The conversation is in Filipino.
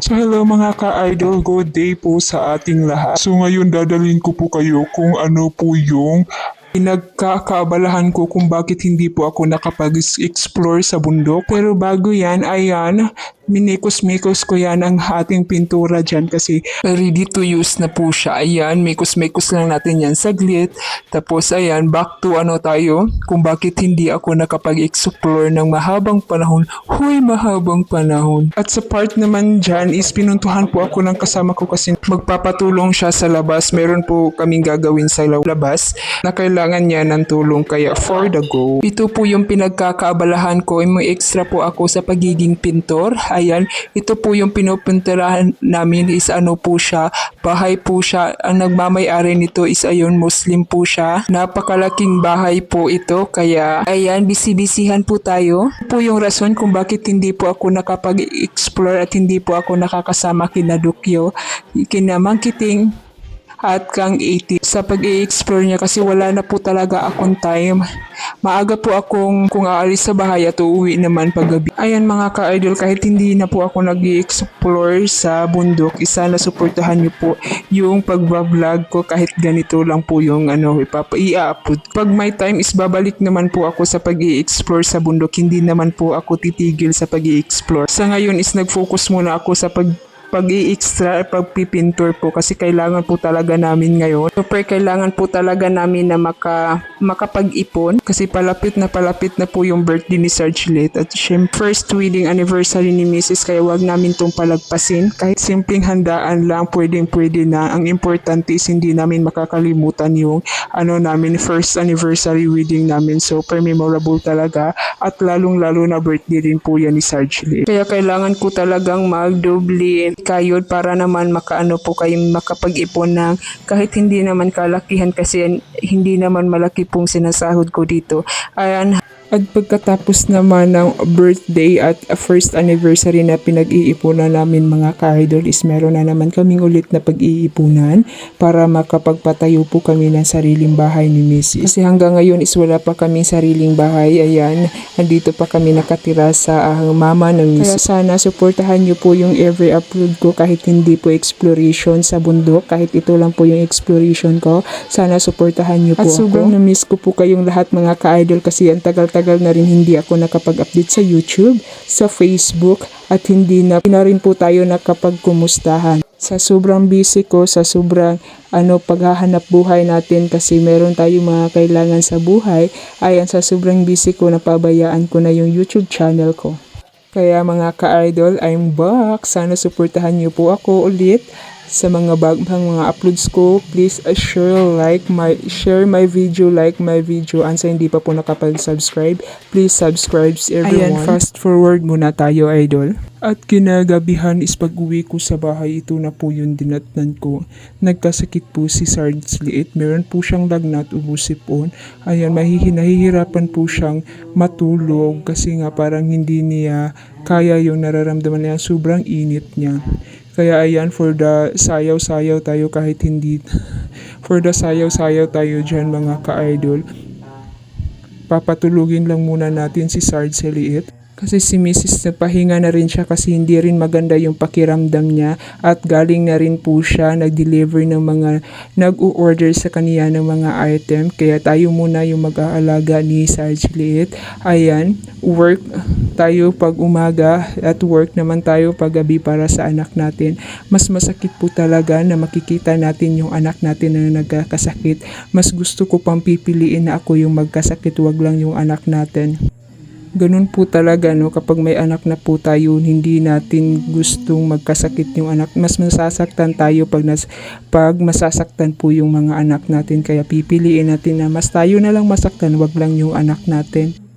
So hello mga ka-idol, good day po sa ating lahat. So ngayon dadalhin ko po kayo kung ano po yung pinagkakaabalahan ko kung bakit hindi po ako nakapag-explore sa bundok. Pero bago yan, ayan, minikos-mikos ko yan ang ating pintura dyan kasi ready to use na po siya. Ayan, mikos-mikos lang natin yan saglit. Tapos ayan, back to ano tayo, kung bakit hindi ako nakapag-explore ng mahabang panahon. Huy, mahabang panahon. At sa part naman dyan is pinuntuhan po ako ng kasama ko kasi magpapatulong siya sa labas. Meron po kaming gagawin sa labas na kailangan niya ng tulong kaya for the go. Ito po yung pinagkakaabalahan ko. May extra po ako sa pagiging pintor. Ayan, ito po yung pinupuntirahan namin is ano po siya, bahay po siya. Ang nagmamayari nito is ayun, Muslim po siya. Napakalaking bahay po ito. Kaya ayan, bisibisihan po tayo. Ito po yung rason kung bakit hindi po ako nakapag-explore at hindi po ako nakakasama kina Dukyo, kina Mangkiting, at kang 80 sa pag explore niya kasi wala na po talaga akong time. Maaga po akong kung aalis sa bahay at uuwi naman paggabi. Ayan mga ka-idol, kahit hindi na po ako nag explore sa bundok, isa na suportahan niyo po yung pag-vlog ko kahit ganito lang po yung ano, ipapa i-upload. Pag may time is babalik naman po ako sa pag explore sa bundok, hindi naman po ako titigil sa pag explore Sa ngayon is nag-focus muna ako sa pag pag-i-extra, pagpipintor po kasi kailangan po talaga namin ngayon. Super kailangan po talaga namin na maka, makapag-ipon kasi palapit na palapit na po yung birthday ni Sarge Lit at syempre first wedding anniversary ni Mrs. kaya wag namin tong palagpasin. Kahit simpleng handaan lang pwedeng pwede na. Ang importante is hindi namin makakalimutan yung ano namin first anniversary wedding namin. Super memorable talaga at lalong lalo na birthday din po yan ni Sarge Lit. Kaya kailangan ko talagang magdoble kayod para naman makaano po kayo makapag-ipon ng kahit hindi naman kalakihan kasi hindi naman malaki pong sinasahod ko dito. Ayan, at pagkatapos naman ng birthday at first anniversary na pinag-iipunan namin mga ka-idol is meron na naman kaming ulit na pag-iipunan para makapagpatayo po kami ng sariling bahay ni Mrs. Kasi hanggang ngayon is wala pa kaming sariling bahay. Ayan, andito pa kami nakatira sa ah, mama ng Mrs. Kaya sana suportahan niyo po yung every upload ko kahit hindi po exploration sa bundok. Kahit ito lang po yung exploration ko. Sana suportahan niyo po At ako. sobrang na-miss ko po kayong lahat mga ka-idol kasi ang tagal-tagal na rin hindi ako nakapag-update sa YouTube, sa Facebook, at hindi na, na rin po tayo nakapag-kumustahan. Sa sobrang busy ko, sa sobrang ano paghahanap buhay natin kasi meron tayong mga kailangan sa buhay, ayan sa sobrang busy ko napabayaan ko na yung YouTube channel ko. Kaya mga ka-idol, I'm back. Sana suportahan niyo po ako ulit sa mga bagong mga uploads ko. Please uh, share, like my, share my video, like my video. And sa hindi pa po nakapag-subscribe, please subscribe everyone. Ayan, fast forward muna tayo, idol. At kinagabihan is pag uwi ko sa bahay, ito na po yung dinatnan ko. Nagkasakit po si Sarge Liit. Meron po siyang lagnat, ubusipon. Ayan, mahihi, nahihirapan po siyang matulog kasi nga parang hindi niya kaya yung nararamdaman niya. Sobrang init niya. Kaya ayan, for the sayaw-sayaw tayo kahit hindi, for the sayaw-sayaw tayo dyan mga ka-idol. Papatulugin lang muna natin si Sarge Liit. Kasi si Mrs. nagpahinga na rin siya kasi hindi rin maganda yung pakiramdam niya at galing na rin po siya nag-deliver ng mga nag-order sa kaniya ng mga item. Kaya tayo muna yung mag-aalaga ni Sarge Liit. Ayan, work tayo pag umaga at work naman tayo pag gabi para sa anak natin. Mas masakit po talaga na makikita natin yung anak natin na nagkakasakit. Mas gusto ko pang pipiliin na ako yung magkasakit, wag lang yung anak natin. Ganun po talaga no? Kapag may anak na po tayo hindi natin gustong magkasakit yung anak. Mas masasaktan tayo pag nas, pag masasaktan po yung mga anak natin. Kaya pipiliin natin na mas tayo na lang masaktan wag lang yung anak natin